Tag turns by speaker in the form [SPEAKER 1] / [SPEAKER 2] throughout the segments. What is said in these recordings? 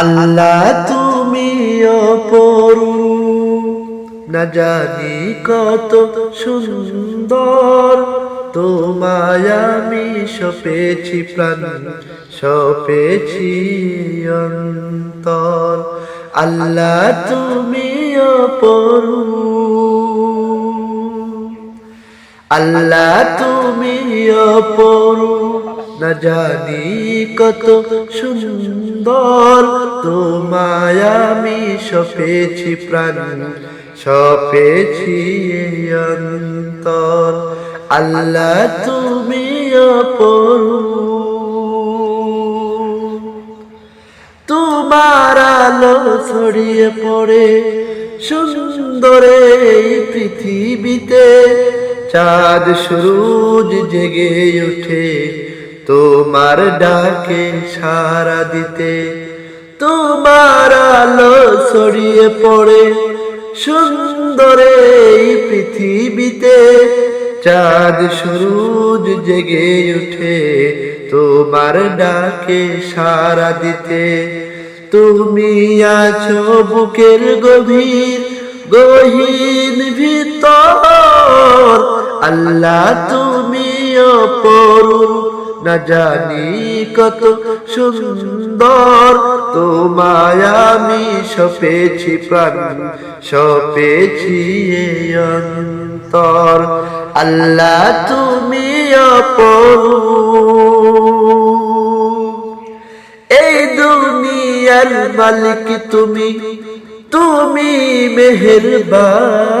[SPEAKER 1] আল্লাহ তুমি অপরু না জানি কত সুন্দর। তোমায় আমি সপেছি প্রাণ, সপেছি অন্তর। আল্লাহ তুমি অপরু আল্লাহ তুমি অপরু না জানি কত সুন্দর। তোমায় আমি সপেছি প্রাণ, সপেছি অন্তর। আল্লাহ তুমি অপরু তোমার আলো ছড়িয়ে পড়ে সুন্দরে পৃথিবীতে। চাঁদ সূরজ জেগে ওঠে, তোমার ডাকে সারা দিতে। তোমার আলো ছড়িয়ে পড়ে সুন্দরে পৃথিবীতে। চাঁদ সূরজ জেগে ওঠে, তোমার ডাকে সারা দিতে। তুমি আছো বুকের গভীর, গহীন ভিতর। আল্লাহ তুমি অপরু না জানি কত সুন্দর। তোমায় আমি সপেছি প্রাণ, সপেছি অন্তর। আল্লাহ তুমি অপরু এই দুনিয়ার মালিক তুমি তুমি মেহেরবান।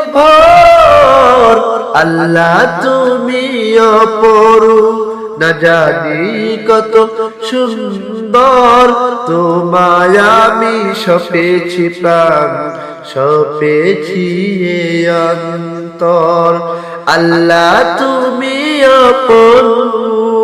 [SPEAKER 1] আল্লাহ তুমিও পড়ু না জানি কত সুন্দর। তোমায় আমি সপেছি প্রাণ, সপেছি অন্তর। আল্লাহ তুমিও অপরু